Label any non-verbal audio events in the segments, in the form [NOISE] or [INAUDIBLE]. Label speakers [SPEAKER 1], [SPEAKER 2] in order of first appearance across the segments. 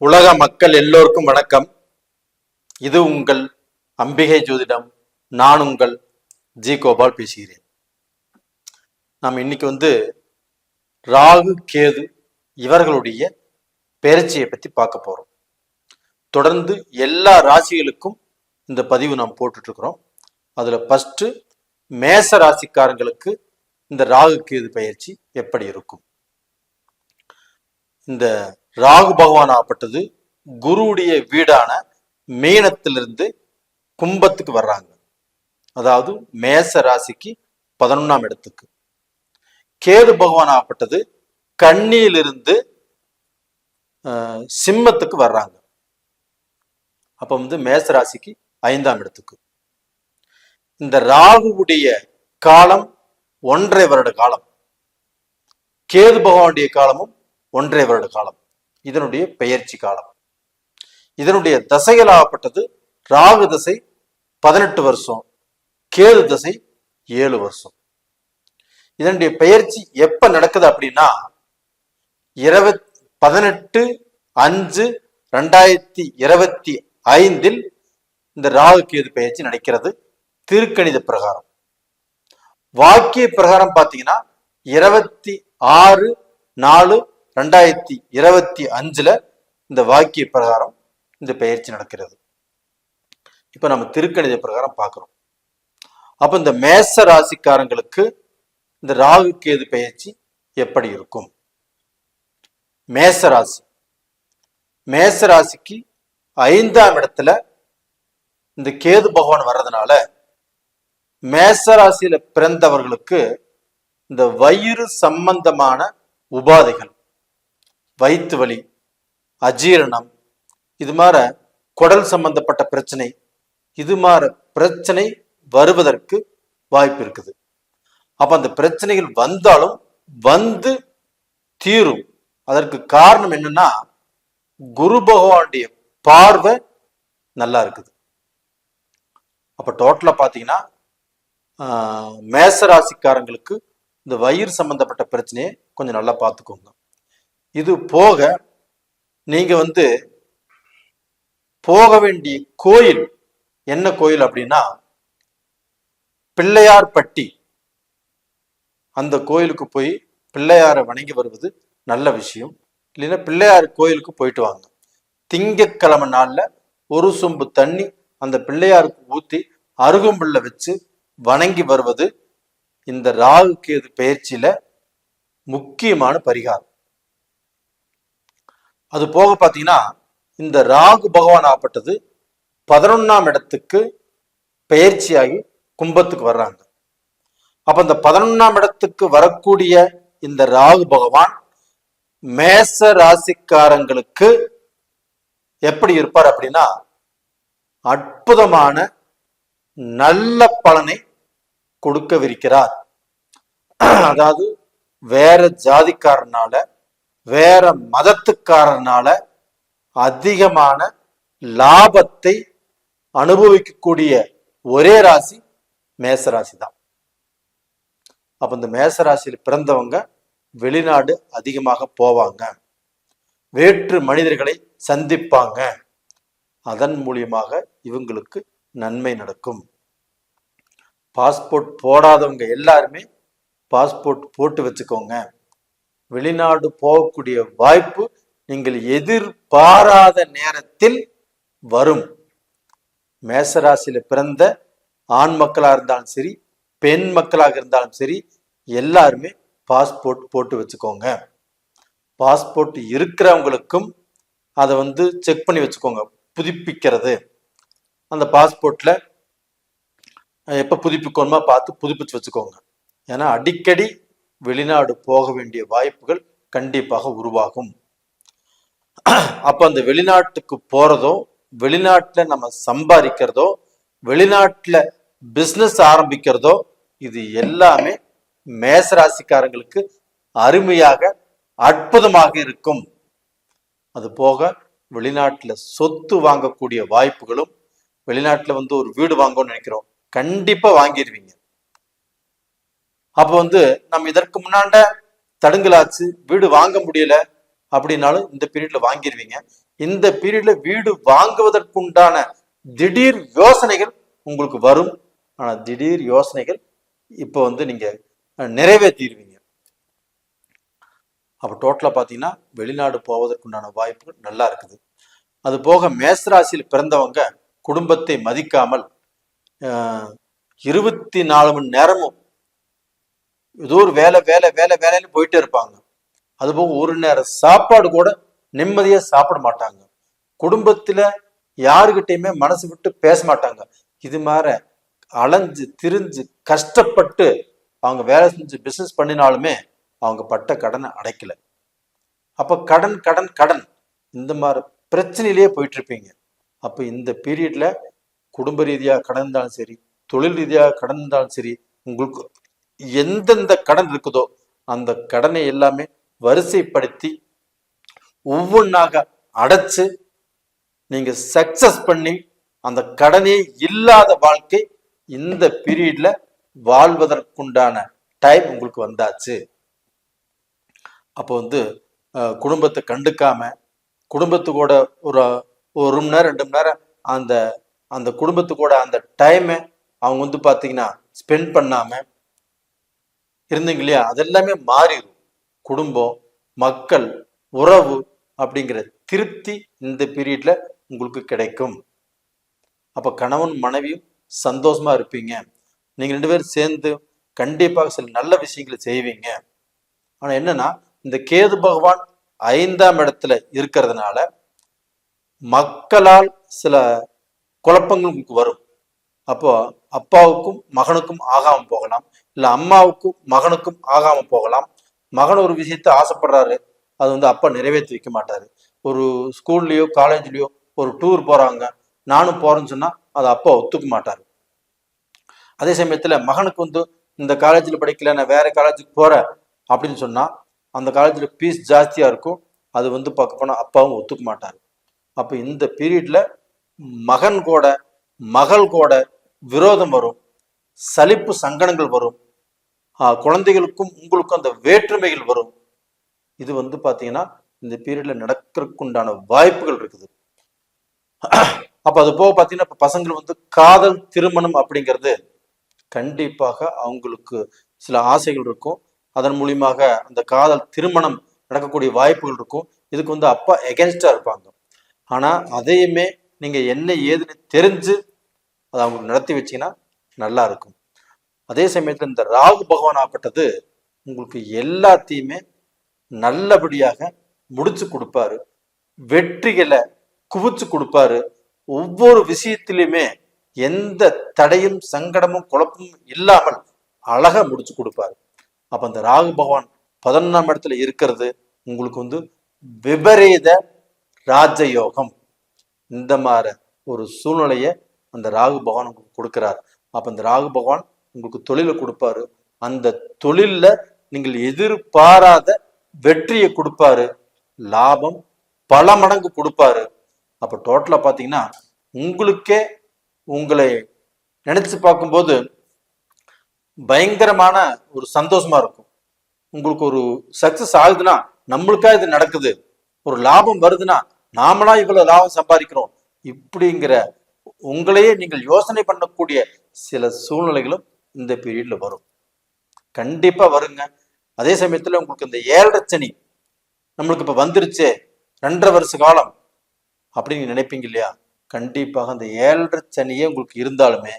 [SPEAKER 1] உலக மக்கள் எல்லோருக்கும் வணக்கம். இது உங்கள் அம்பிகை ஜோதிடம். நான் உங்கள் ஜி கோபால் பேசுகிறேன். நாம் இன்னைக்கு வந்து ராகு கேது இவர்களுடைய பெயர்ச்சியை பத்தி பார்க்க போறோம். தொடர்ந்து எல்லா ராசிகளுக்கும் இந்த பதிவு நாம் போட்டுட்டு இருக்கிறோம் அதுல ஃபர்ஸ்ட் மேச ராசிக்காரங்களுக்கு இந்த ராகு கேது பயிற்சி எப்படி இருக்கும்? இந்த ராகு பகவான் ஆப்பட்டது குருவுடைய வீடான மீனத்திலிருந்து கும்பத்துக்கு வர்றாங்க. அதாவது மேச ராசிக்கு பதினொன்னாம் இடத்துக்கு. கேது பகவான் ஆப்பட்டது கண்ணியிலிருந்து ஆஹ், சிம்மத்துக்கு வர்றாங்க. அப்ப வந்து மேச ராசிக்கு ஐந்தாம் இடத்துக்கு. இந்த ராகுவுடைய காலம் ஒன்றரை வருட காலம். கேது பகவானுடைய காலமும் ஒன்றரை வருட காலம். இதனுடைய பெயர்ச்சி காலம். இதனுடைய தசைகளாகப்பட்டது ராகு தசை பதினெட்டு வருஷம் கேது தசை ஏழு வருஷம். இதனுடைய பெயர்ச்சி எப்ப நடக்குது அப்படின்னா இருபத் பதினெட்டு அஞ்சு ரெண்டாயிரத்தி இருபத்தி ஐந்தில் இந்த ராகு கேது பெயர்ச்சி நடக்கிறது. திருக்கணித பிரகாரம். வாக்கிய பிரகாரம் பார்த்தீங்கன்னா இருபத்தி ஆறு நாலு ரெண்டாயிரத்தி இருபத்தி அஞ்சுல இந்த வாக்கிய பிரகாரம் இந்த பயிற்சி நடக்கிறது. இப்ப நம்ம திருக்கணித பிரகாரம் பார்க்கிறோம். அப்ப இந்த மேச ராசிக்காரங்களுக்கு இந்த ராகு கேது பயிற்சி எப்படி இருக்கும்? மேச ராசி. மேச ராசிக்கு ஐந்தாம் இடத்துல இந்த கேது பகவான் வர்றதுனால மேச ராசியில பிறந்தவர்களுக்கு இந்த வயிறு சம்பந்தமான உபாதைகள் வயிற்று வலி அஜீரணம் இது மாதிரி குடல் சம்பந்தப்பட்ட பிரச்சனை இது மாதிரி பிரச்சனை வருவதற்கு வாய்ப்பு இருக்குது. அப்ப அந்த பிரச்சனைகள் வந்தாலும் வந்து தீரும். அதற்கு காரணம் என்னன்னா குரு பகவானுடைய பார்வை நல்லா இருக்குது. அப்ப டோட்டலா பாத்தீங்கன்னா மேசராசிக்காரங்களுக்கு மேச ராசிக்காரங்களுக்கு இந்த வயிறு சம்பந்தப்பட்ட பிரச்சனையை கொஞ்சம் நல்லா பார்த்துக்கோங்க இது போக நீங்க வந்து போக வேண்டிய கோயில் என்ன கோயில் அப்படின்னா பிள்ளையார்பட்டி. அந்த கோயிலுக்கு போய் பிள்ளையாரை வணங்கி வருவது நல்ல விஷயம். இல்லைன்னா பிள்ளையார் கோயிலுக்கு போயிட்டு வாங்க. திங்கக்கிழமை நாள்ல ஒரு சொம்பு தண்ணி அந்த பிள்ளையாருக்கு ஊத்தி அருகம்புள்ள வச்சு வணங்கி வருவது இந்த ராகு கேது பயிற்சியில முக்கியமான பரிகாரம். அது போக பார்த்தீங்கன்னா இந்த ராகு பகவான் ஆப்பட்டது பதினொன்னாம் இடத்துக்கு பயிற்சியாகி கும்பத்துக்கு வர்றாங்க. அப்ப இந்த பதினொன்னாம் இடத்துக்கு வரக்கூடிய இந்த ராகு பகவான் மேச ராசிக்காரங்களுக்கு எப்படி இருப்பார் அப்படின்னா அற்புதமான நல்ல பலனை கொடுக்கவிருக்கிறார். அதாவது வேற ஜாதிக்காரனால வேற மதத்துக்காரனால அதிகமான லாபத்தை அனுபவிக்கக்கூடிய ஒரே ராசி மேசராசி தான் அப்ப இந்த மேசராசியில் பிறந்தவங்க வெளிநாடு அதிகமாக போவாங்க. வேற்று மனிதர்களை சந்திப்பாங்க. அதன் மூலியமாக இவங்களுக்கு நன்மை நடக்கும். பாஸ்போர்ட் போடாதவங்க எல்லாருமே பாஸ்போர்ட் போட்டு வச்சுக்கோங்க. வெளிநாடு போகக்கூடிய வாய்ப்பு நீங்கள் எதிர்பாராத நேரத்தில் வரும். மேசராசியில பிறந்த ஆண் மக்களாக இருந்தாலும் சரி பெண் மக்களாக இருந்தாலும் சரி எல்லாருமே பாஸ்போர்ட் போட்டு வச்சுக்கோங்க. பாஸ்போர்ட் இருக்கிறவங்களுக்கும் அதை வந்து செக் பண்ணி வச்சுக்கோங்க. புதுப்பிக்கிறது. அந்த பாஸ்போர்ட்டில் எப்போ புதுப்பிக்கணுமா பார்த்து புதுப்பிச்சு வச்சுக்கோங்க. ஏன்னா அடிக்கடி வெளிநாடு போக வேண்டிய வாய்ப்புகள் கண்டிப்பாக உருவாகும். அப்ப அந்த வெளிநாட்டுக்கு போறதோ வெளிநாட்டுல நம்ம சம்பாதிக்கிறதோ வெளிநாட்டுல பிசினஸ் ஆரம்பிக்கிறதோ இது எல்லாமே மேசராசிக்காரங்களுக்கு அருமையாக அற்புதமாக இருக்கும். அது போக வெளிநாட்டுல சொத்து வாங்கக்கூடிய வாய்ப்புகளும் வெளிநாட்டுல வந்து ஒரு வீடு வாங்கணும்னு நினைக்கிறோம் கண்டிப்பா வாங்கிடுவீங்க அப்ப வந்து நம்ம இதற்கு முன்னாண்ட தடுங்கலாச்சு வீடு வாங்க முடியல அப்படின்னாலும் இந்த பீரியட்ல வாங்கிடுவீங்க இந்த பீரியட்ல வீடு வாங்குவதற்குண்டான திடீர் யோசனைகள் உங்களுக்கு வரும். ஆனா திடீர் யோசனைகள் இப்போ வந்து நீங்க நிறைவேற்றிடுவீங்க அப்போ டோட்டலாக பார்த்தீங்கன்னா வெளிநாடு போவதற்குண்டான வாய்ப்புகள் நல்லா இருக்குது. அது போக மேசராசியில் பிறந்தவங்க குடும்பத்தை மதிக்காமல் ஆஹ், இருபத்தி நாலு மணி நேரமும் ஏதோ ஒரு வேலை வேலை வேலை வேலைன்னு போயிட்டே இருப்பாங்க. அதுபோக ஒரு நேரம் சாப்பாடு கூட நிம்மதியாக சாப்பிட மாட்டாங்க. குடும்பத்துல யாருக்கிட்டையுமே மனசு விட்டு பேச மாட்டாங்க. இது மாதிரி அலைஞ்சு திரிஞ்சு கஷ்டப்பட்டு அவங்க வேலை செஞ்சு பிசினஸ் பண்ணினாலுமே அவங்க பட்ட கடனை அடைக்கல. அப்போ கடன் கடன் கடன் இந்த மாதிரி பிரச்சனையிலேயே போயிட்டு இருப்பீங்க இந்த பீரியட்ல குடும்ப ரீதியாக கடன் இருந்தாலும் சரி தொழில் ரீதியாக கடன் இருந்தாலும் சரி உங்களுக்கு எந்தெந்த கடன் இருக்குதோ அந்த கடனை எல்லாமே வரிசைப்படுத்தி ஒவ்வொன்றாக அடைச்சு நீங்க சக்சஸ் பண்ணி அந்த கடனே இல்லாத வாழ்க்கை இந்த பீரியட்ல வாழ்வதற்குண்டான டைம் உங்களுக்கு வந்தாச்சு. அப்போ வந்து குடும்பத்தை கண்டுக்காம குடும்பத்து கூட ஒரு ஒரு மணி நேரம் ரெண்டு மணி நேரம் அந்த அந்த குடும்பத்து கூட அந்த டைமை அவங்க வந்து பார்த்தீங்கன்னா ஸ்பெண்ட் பண்ணாமல் இருந்தீங்க இல்லையா? அதெல்லாமே மாறிடும் குடும்பம் மக்கள் உறவு அப்படிங்கிற திருப்தி இந்த பீரியட்ல உங்களுக்கு கிடைக்கும். அப்ப கணவன் மனைவியும் சந்தோஷமா இருப்பீங்க. நீங்க ரெண்டு பேரும் சேர்ந்து கண்டிப்பாக சில நல்ல விஷயங்களை செய்வீங்க. ஆனா என்னன்னா இந்த கேது பகவான் ஐந்தாம் இடத்துல இருக்கிறதுனால மக்களால் சில குழப்பங்கள் உங்களுக்கு வரும். அப்போ அப்பாவுக்கும் மகனுக்கும் ஆகாமல் போகலாம். இல்ல அம்மாவுக்கும் மகனுக்கும் ஆகாம போகலாம். மகன் ஒரு விஷயத்தை ஆசைப்படுறாரு. அது வந்து அப்பா நிறைவேற்றி வைக்க மாட்டாரு. ஒரு ஸ்கூல்லையோ காலேஜ்லயோ ஒரு டூர் போறாங்க. நானும் போறேன்னு சொன்னா அதை அப்பா ஒத்துக்க மாட்டாரு. அதே சமயத்துல மகனுக்கு வந்து இந்த காலேஜில் படிக்கல நான் வேற காலேஜுக்கு போறேன் அப்படின்னு சொன்னா அந்த காலேஜில் ஃபீஸ் ஜாஸ்தியா இருக்கும். அது வந்து பார்க்க போனா அப்பாவும் ஒத்துக்க மாட்டாரு. அப்ப இந்த பீரியட்ல மகன் கூட மகள் கூட விரோதம் வரும். சலிப்பு சங்கடங்கள் வரும். குழந்தைகளுக்கும் உங்களுக்கும் அந்த வேற்றுமைகள் வரும். இது வந்து பார்த்தீங்கன்னா இந்த பீரியட்ல நடக்கிறதுக்குண்டான வாய்ப்புகள் இருக்குது. அப்போ அது போக பார்த்தீங்கன்னா இப்போ பசங்கள் வந்து காதல் திருமணம் அப்படிங்கிறது கண்டிப்பாக அவங்களுக்கு சில ஆசைகள் இருக்கும். அதன் மூலியமாக அந்த காதல் திருமணம் நடக்கக்கூடிய வாய்ப்புகள் இருக்கும். இதுக்கு வந்து அப்பா எகென்ஸ்டாக இருப்பாங்க. ஆனால் அதையுமே நீங்கள் என்ன ஏதுன்னு தெரிஞ்சு அதை அவங்களுக்கு நடத்தி வச்சீங்கன்னா நல்லா இருக்கும். அதே சமயத்தில் இந்த ராகு பகவான் ஆப்பட்டது உங்களுக்கு எல்லாத்தையுமே நல்லபடியாக முடிச்சு கொடுப்பாரு. வெற்றிகளை குவிச்சு கொடுப்பாரு. ஒவ்வொரு விஷயத்திலுமே எந்த தடையும் சங்கடமும் குழப்பமும் இல்லாமல் அழகா முடிச்சு கொடுப்பாரு. அப்ப அந்த ராகு பகவான் பதினொன்றாம் இடத்துல இருக்கிறது உங்களுக்கு வந்து விபரீத ராஜயோகம். இந்த மாதிரி ஒரு சூழ்நிலையை அந்த ராகு பகவான் உங்களுக்கு கொடுக்கிறார். அப்ப இந்த ராகு பகவான் உங்களுக்கு தொழிலை கொடுப்பாரு. அந்த தொழில்ல நீங்கள் எதிர்பாராத வெற்றியை கொடுப்பாரு. லாபம் பல மடங்கு கொடுப்பாரு. அப்ப டோட்டலா பாத்தீங்கன்னா உங்களுக்கே உங்களை நினைச்சு பார்க்கும்போது பயங்கரமான ஒரு சந்தோஷமா இருக்கும். உங்களுக்கு ஒரு சக்சஸ் ஆகுதுன்னா நம்மளுக்கா இது நடக்குது. ஒரு லாபம் வருதுன்னா நாமளா இவ்வளவு லாபம் சம்பாதிக்கிறோம். இப்படிங்கிற உங்களையே நீங்கள் யோசனை பண்ணக்கூடிய சில சூழ்நிலைகளும் இந்த பீரியட்ல வரும். கண்டிப்பா வருங்க. அதே சமயத்துல உங்களுக்கு இந்த ஏழரை சனி நம்மளுக்கு இப்ப வந்துருச்சே ரெண்டரை வருஷ காலம் அப்படின்னு நினைப்பீங்க இல்லையா? கண்டிப்பாக அந்த ஏழரை சனியே உங்களுக்கு இருந்தாலுமே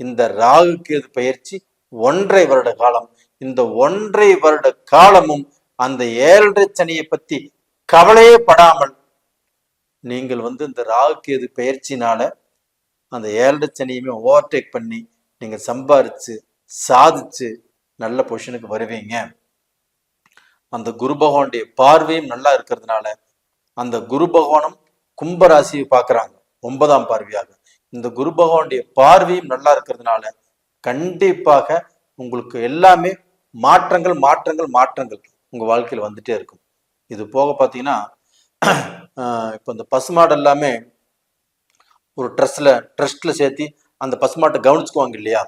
[SPEAKER 1] இந்த ராகு கேது பயிற்சி ஒன்றை வருட காலம். இந்த ஒன்றை வருட காலமும் அந்த ஏழரை சனியை பத்தி கவலையே படாமல் நீங்கள் வந்து இந்த ராகு கேது பயிற்சினால அந்த ஏழரை சனியுமே ஓவர்டேக் பண்ணி நீங்க சம்பாரித்து சாதிச்சு நல்ல பொசிஷனுக்கு வருவீங்க. அந்த குரு பகவானுடைய பார்வையும் நல்லா இருக்கிறதுனால அந்த குரு பகவானும் கும்பராசியை பார்க்கறாங்க ஒன்பதாம் பார்வையாக. இந்த குரு பகவானுடைய பார்வையும் நல்லா இருக்கிறதுனால கண்டிப்பாக உங்களுக்கு எல்லாமே மாற்றங்கள் மாற்றங்கள் மாற்றங்கள் உங்கள் வாழ்க்கையில் வந்துட்டே இருக்கும். இது போக பார்த்தீங்கன்னா ஆஹ் இப்போ இந்த பசுமாடு எல்லாமே ஒரு ட்ரெஸ்ல ட்ரஸ்ட்ல சேர்த்தி அந்த பசுமாட்டை கவனிச்சுக்குவாங்க இல்லையா?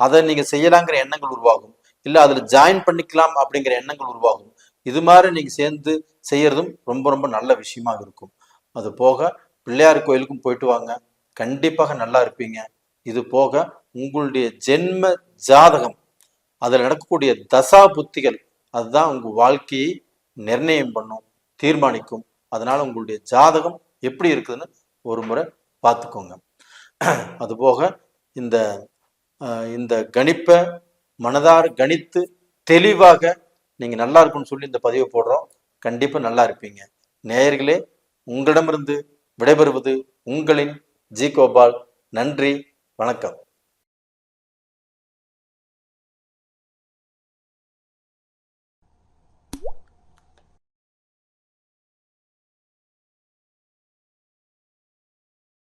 [SPEAKER 1] அதை நீங்க செய்யலாங்கிற எண்ணங்கள் உருவாகும். இல்ல அதுல ஜாயின் பண்ணிக்கலாம் அப்படிங்கிற எண்ணங்கள் உருவாகும். இது மாதிரி நீங்க சேர்ந்து செய்யறதும் ரொம்ப ரொம்ப நல்ல விஷயமா இருக்கும். அது போக பிள்ளையார் கோயிலுக்கும் போயிட்டு வாங்க. கண்டிப்பாக நல்லா இருப்பீங்க. இது போக உங்களுடைய ஜென்ம ஜாதகம் அதில் நடக்கக்கூடிய தசா புத்திகள் அதுதான் உங்க வாழ்க்கையை நிர்ணயம் பண்ணும் தீர்மானிக்கும். அதனால உங்களுடைய ஜாதகம் எப்படி இருக்குதுன்னு ஒரு முறை பார்த்துக்கோங்க. [CLEARS THROAT] அதுபோக இந்த இந்த கணிப்பை மனதார கணித்து தெளிவாக நீங்கள் நல்லா இருக்கும்னு சொல்லி இந்த பதிவை போடுறோம். கண்டிப்பாக நல்லா இருப்பீங்க. நேயர்களே உங்களிடமிருந்து விடைபெறுவது உங்களின் ஜி கோபால். நன்றி வணக்கம்.